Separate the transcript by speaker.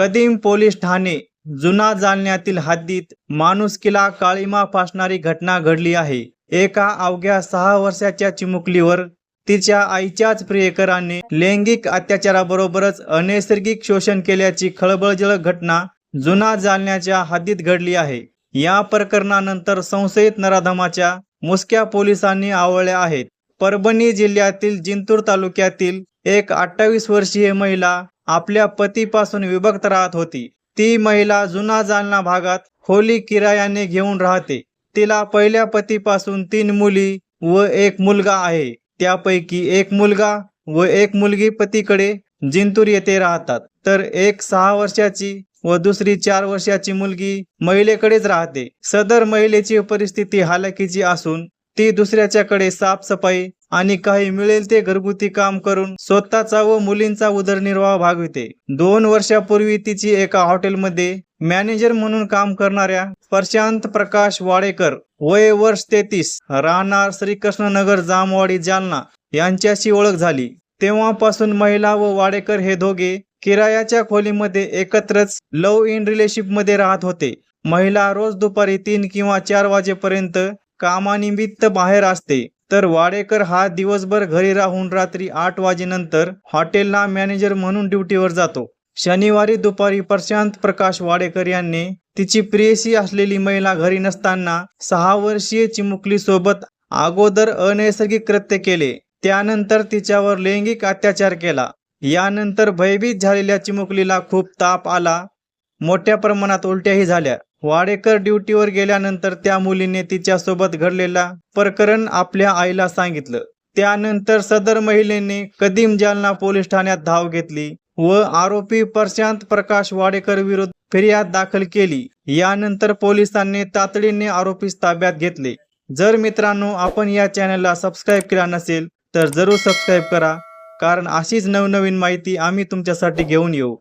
Speaker 1: कदीम पोलीस ठाणे जुना जालन्यातील हद्दीत माणुसकीला काळीमा फासणारी घटना घडली आहे. एका अवघ्या सहा वर्षाच्या चिमुकलीवर तिच्या आईच्याच प्रियकराने लैंगिक अत्याचाराबरोबरच अनैसर्गिक शोषण केल्याची खळबळजळक घटना जुना जालन्याच्या हद्दीत घडली आहे. या प्रकरणानंतर संशयित नराधमाच्या मुसक्या पोलिसांनी आवळल्या आहेत. परभणी जिल्ह्यातील जिंतूर तालुक्यातील एक अठ्ठावीस वर्षीय महिला आपल्या पतीपासून विभक्त राहत होती. ती महिला जुना जालना भागात खोली किरायाने घेऊन राहते. तिला पहिल्या पतीपासून तीन मुली व एक मुलगा आहे. त्यापैकी एक मुलगा व एक मुलगी पतीकडे जिंतूर येथे राहतात. तर एक सहा वर्षाची व दुसरी चार वर्षाची मुलगी महिलेकडेच राहते. सदर महिलेची परिस्थिती हालाकीची असून ती दुसऱ्याच्याकडे साफसफाई आणि काही मिळेल ते घरगुती काम करून स्वतःचा व मुलींचा उदरनिर्वाह भागविते. दोन वर्षापूर्वी तिची एका हॉटेलमध्ये मॅनेजर म्हणून काम करणाऱ्या प्रशांत प्रकाश वाडेकर वय वर्ष तेहतीस राहणार श्रीकृष्णनगर जामवाडी जालना यांच्याशी ओळख झाली. तेव्हापासून महिला व वाडेकर हे दोघे किरायाच्या खोलीमध्ये एकत्रच लव्ह इन रिलेशनशिपमध्ये राहत होते. महिला रोज दुपारी तीन किंवा चार वाजेपर्यंत कामानिमित्त बाहेर असते. तर वाडेकर हा दिवसभर घरी राहून रात्री आठ वाजेनंतर हॉटेलला मॅनेजर म्हणून ड्युटीवर जातो. शनिवारी दुपारी प्रशांत प्रकाश वाडेकर यांनी तिची प्रियसी असलेली महिला घरी नसताना सहा वर्षीय चिमुकली सोबत अगोदर अनैसर्गिक कृत्य केले. त्यानंतर तिच्यावर लैंगिक अत्याचार केला. यानंतर भयभीत झालेल्या चिमुकलीला खूप ताप आला. मोठ्या प्रमाणात उलट्याही झाल्या. वाडेकर ड्युटीवर गेल्यानंतर त्या मुलीने तिच्यासोबत घडलेला प्रकरण आपल्या आईला सांगितलं. त्यानंतर सदर महिलेने कदीम जालना पोलीस ठाण्यात धाव घेतली व आरोपी प्रशांत प्रकाश वाडेकर विरुद्ध फिर्याद दाखल केली. यानंतर पोलिसांनी तातडीने आरोपी ताब्यात घेतले. जर मित्रांनो आपण या चॅनलला सबस्क्राईब केला नसेल तर जरूर सबस्क्राईब करा कारण अशीच नवनवीन माहिती आम्ही तुमच्यासाठी घेऊन येऊ.